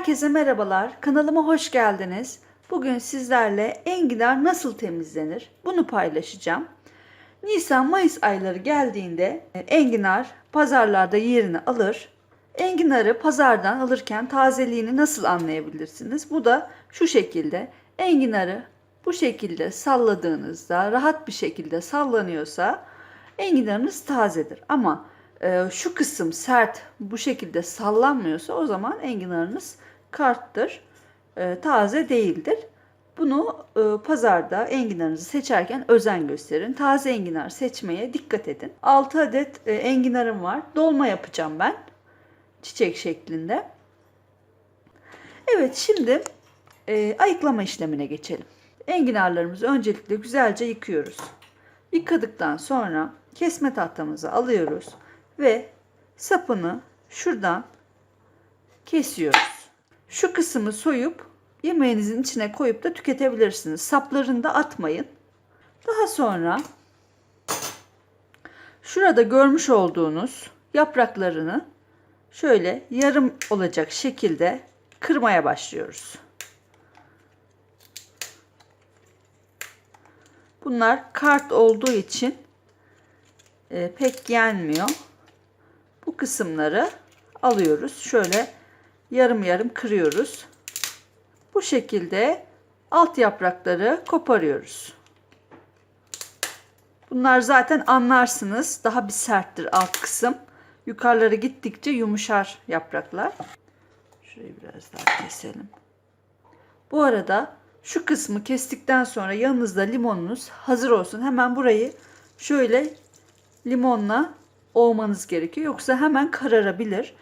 Herkese merhabalar. Kanalıma hoş geldiniz. Bugün sizlerle enginar nasıl temizlenir? Bunu paylaşacağım. Nisan-Mayıs ayları geldiğinde e, enginar pazarlarda yerini alır. Enginarı pazardan alırken tazeliğini nasıl anlayabilirsiniz? Bu da şu şekilde. Enginarı bu şekilde salladığınızda rahat bir şekilde sallanıyorsa enginarınız tazedir. Ama e, şu kısım sert bu şekilde sallanmıyorsa o zaman enginarınız karttır, e, taze değildir. Bunu e, pazarda enginarınızı seçerken özen gösterin. Taze enginar seçmeye dikkat edin. 6 adet e, enginarım var. Dolma yapacağım ben. Çiçek şeklinde. Evet şimdi e, ayıklama işlemine geçelim. Enginarlarımızı öncelikle güzelce yıkıyoruz. Yıkadıktan sonra kesme tahtamızı alıyoruz ve sapını şuradan kesiyoruz. Şu kısmı soyup yemeğinizin içine koyup da tüketebilirsiniz. Saplarını da atmayın. Daha sonra şurada görmüş olduğunuz yapraklarını şöyle yarım olacak şekilde kırmaya başlıyoruz. Bunlar kart olduğu için e, pek yenmiyor. Bu kısımları alıyoruz. Şöyle yarım yarım kırıyoruz. Bu şekilde alt yaprakları koparıyoruz. Bunlar zaten anlarsınız. Daha bir serttir alt kısım. Yukarılara gittikçe yumuşar yapraklar. Şurayı biraz daha keselim. Bu arada şu kısmı kestikten sonra yanınızda limonunuz hazır olsun. Hemen burayı şöyle limonla ovmanız gerekiyor. Yoksa hemen kararabilir.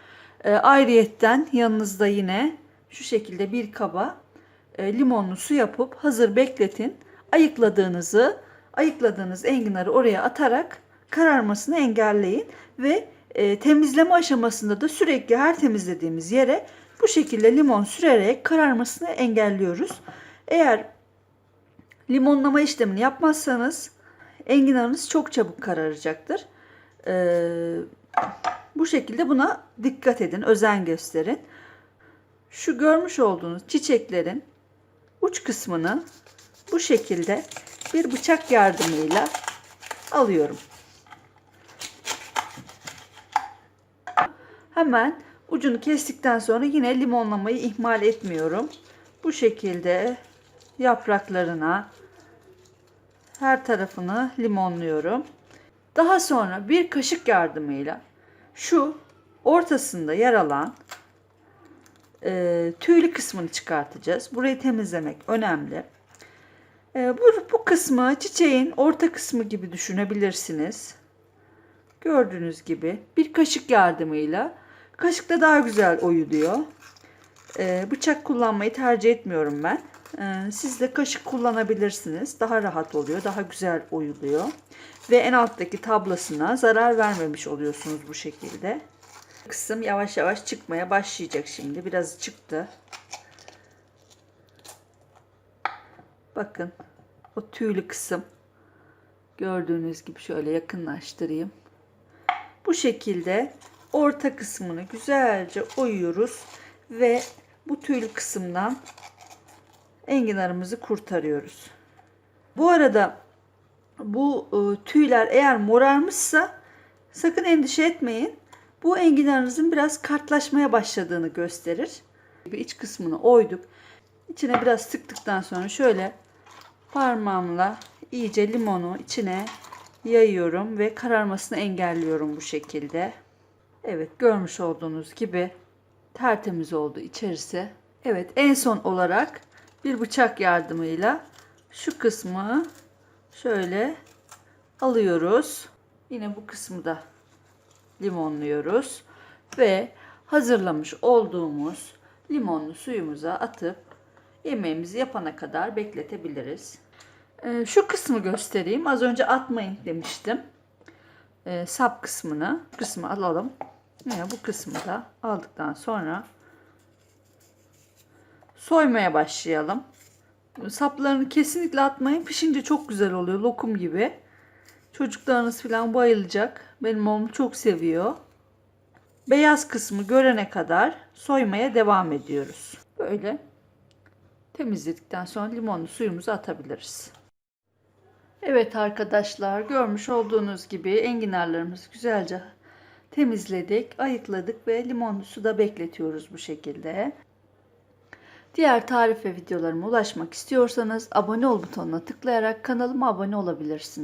E, ayrıyetten yanınızda yine şu şekilde bir kaba e, limonlu su yapıp hazır bekletin. Ayıkladığınızı, ayıkladığınız enginarı oraya atarak kararmasını engelleyin ve e, temizleme aşamasında da sürekli her temizlediğimiz yere bu şekilde limon sürerek kararmasını engelliyoruz. Eğer limonlama işlemini yapmazsanız enginarınız çok çabuk kararacaktır. Ee, bu şekilde buna dikkat edin, özen gösterin. Şu görmüş olduğunuz çiçeklerin uç kısmını bu şekilde bir bıçak yardımıyla alıyorum. Hemen ucunu kestikten sonra yine limonlamayı ihmal etmiyorum. Bu şekilde yapraklarına her tarafını limonluyorum. Daha sonra bir kaşık yardımıyla şu ortasında yer alan e, tüylü kısmını çıkartacağız. Burayı temizlemek önemli. E, bu, bu kısmı çiçeğin orta kısmı gibi düşünebilirsiniz. Gördüğünüz gibi bir kaşık yardımıyla kaşıkla daha güzel oyuluyor. E, bıçak kullanmayı tercih etmiyorum ben. E, siz de kaşık kullanabilirsiniz. Daha rahat oluyor, daha güzel oyuluyor. Ve en alttaki tablasına zarar vermemiş oluyorsunuz bu şekilde. Kısım yavaş yavaş çıkmaya başlayacak şimdi. Biraz çıktı. Bakın o tüylü kısım. Gördüğünüz gibi şöyle yakınlaştırayım. Bu şekilde orta kısmını güzelce oyuyoruz ve bu tüylü kısımdan enginarımızı kurtarıyoruz. Bu arada bu e, tüyler eğer morarmışsa sakın endişe etmeyin. Bu enginarınızın biraz kartlaşmaya başladığını gösterir. İç kısmını oyduk. İçine biraz sıktıktan sonra şöyle parmağımla iyice limonu içine yayıyorum ve kararmasını engelliyorum bu şekilde. Evet görmüş olduğunuz gibi tertemiz oldu içerisi. Evet en son olarak bir bıçak yardımıyla şu kısmı şöyle alıyoruz. Yine bu kısmı da limonluyoruz ve hazırlamış olduğumuz limonlu suyumuza atıp yemeğimizi yapana kadar bekletebiliriz. Ee, şu kısmı göstereyim. Az önce atmayın demiştim. Ee, sap kısmını kısmı alalım. Yine bu kısmı da aldıktan sonra soymaya başlayalım. Saplarını kesinlikle atmayın. Pişince çok güzel oluyor. Lokum gibi. Çocuklarınız falan bayılacak. Benim oğlum çok seviyor. beyaz kısmı görene kadar soymaya devam ediyoruz. Böyle temizledikten sonra limonlu suyumuzu atabiliriz. Evet arkadaşlar görmüş olduğunuz gibi enginarlarımızı güzelce temizledik, ayıkladık ve limonlu suda bekletiyoruz bu şekilde. Diğer tarif ve videolarıma ulaşmak istiyorsanız abone ol butonuna tıklayarak kanalıma abone olabilirsiniz.